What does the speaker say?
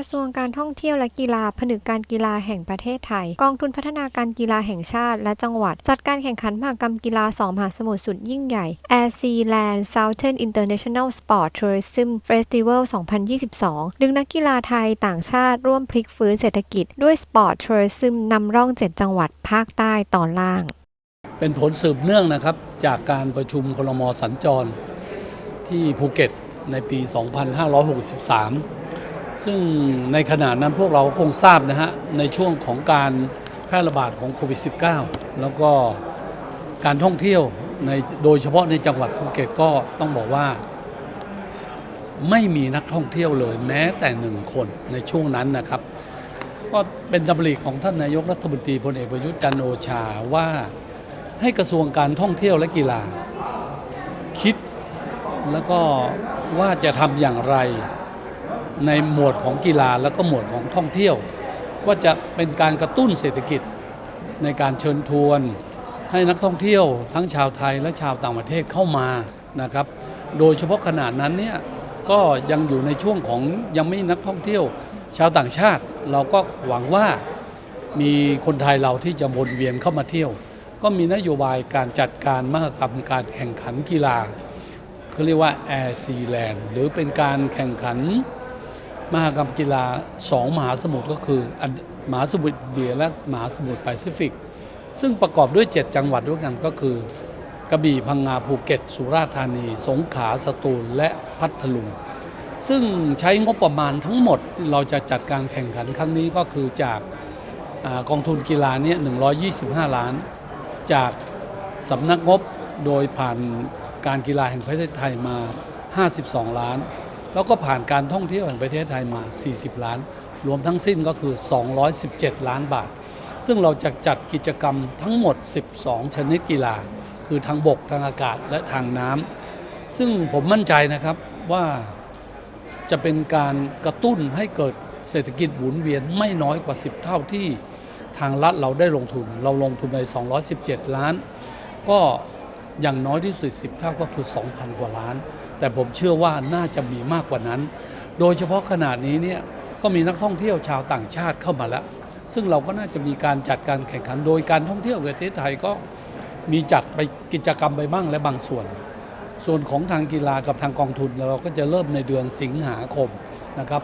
ระทรวงการท่องเที่ยวและกีฬาผนึกการกีฬาแห่งประเทศไทย กองทุนพัฒนาการกีฬาแห่งชาติ และจังหวัด จัดการแข่งขันมหกรรมกีฬาสองมหาสมุทรสุดยิ่งใหญ่ Air Sea Land Southern International Sport Tourism Festival 2022 ดึงนักกีฬาไทยต่างชาติร่วมพลิกฟื้นเศรษฐกิจด้วย Sport Tourism นำร่อง 7 จังหวัดภาคใต้ตอนล่าง เป็นผลสืบเนื่องนะครับ จากการประชุมคลมสัญจรที่ภูเก็ตในปี 2563 ซึ่งในขณะนั้นพวกเราคงทราบนะฮะ ในช่วงของการแพร่ระบาดของโควิด -19 แล้วก็การท่องเที่ยวในโดยเฉพาะในจังหวัดภูเก็ตก็ต้องบอกว่า ไม่มีนักท่องเที่ยวเลยแม้แต่หนึ่งคนในช่วงนั้นนะครับ ก็เป็นดำริของท่านนายกรัฐมนตรีพลเอกประยุทธ์จันโอชาว่าให้กระทรวงการท่องเที่ยวและกีฬา คิดแล้วก็ว่าจะทำอย่างไร ในหมวดของกีฬาแล้วก็หมวดของท่องเที่ยว ว่าจะเป็นการกระตุ้นเศรษฐกิจในการเชิญชวน ให้นักท่องเที่ยวทั้งชาวไทยและชาวต่างประเทศเข้ามานะครับ โดยเฉพาะขนาดนั้นเนี่ยก็ยังอยู่ในช่วงของยังไม่นักท่องเที่ยว ชาวต่างชาติ เราก็หวังว่ามีคนไทยเราที่จะวนเวียนเข้ามาเที่ยว ก็มีนโยบายการจัดการมหกรรมการแข่งขันกีฬาเขาเรียกว่า Air Sea Land หรือเป็นการแข่งขัน มหกรรมกีฬาสองมหาสมุทรก็คือมหาสมุทรเดียและมหาสมุทรแปซิฟิก ซึ่งประกอบด้วย 7 จังหวัดด้วยกันก็คือกระบี่พังงาภูเก็ต สุราษฎร์ธานี สงขลาสตูลและพัทลุงซึ่งใช้งบประมาณทั้งหมดเราจะจัดการแข่งขันครั้งนี้ก็คือจากอกองทุนกีฬาเนี่ย125 ล้าน จากสำนักงบโดยผ่านการกีฬาแห่งประเทศไทยมา 52 ล้าน แล้วก็ผ่านการท่องเที่ยวแห่งประเทศไทยมา 40 ล้าน รวมทั้งสิ้นก็คือ 217 ล้านบาท ซึ่งเราจะจัดกิจกรรมทั้งหมด 12 ชนิดกีฬา คือทางบกทางอากาศและทางน้ำซึ่งผมมั่นใจนะครับว่าจะเป็นการกระตุ้นให้เกิดเศรษฐกิจหมุนเวียนไม่น้อยกว่า 10 เท่าที่ทางรัฐเราได้ลงทุน เราลงทุนไป 217 ล้าน ก็ อย่างน้อยที่สุด 10 เท่าก็คือ 2,000 กว่าล้าน แต่ผมเชื่อว่าน่าจะมีมากกว่านั้น โดยเฉพาะขนาดนี้เนี่ยก็มีนักท่องเที่ยวชาวต่างชาติเข้ามาแล้ว ซึ่งเราก็น่าจะมีการจัดการแข่งขันโดยการท่องเที่ยวประเทศไทยก็มีจัดไปกิจกรรมไปบ้างและบางส่วน ส่วนของทางกีฬากับทางกองทุนเราก็จะเริ่มในเดือนสิงหาคมนะครับ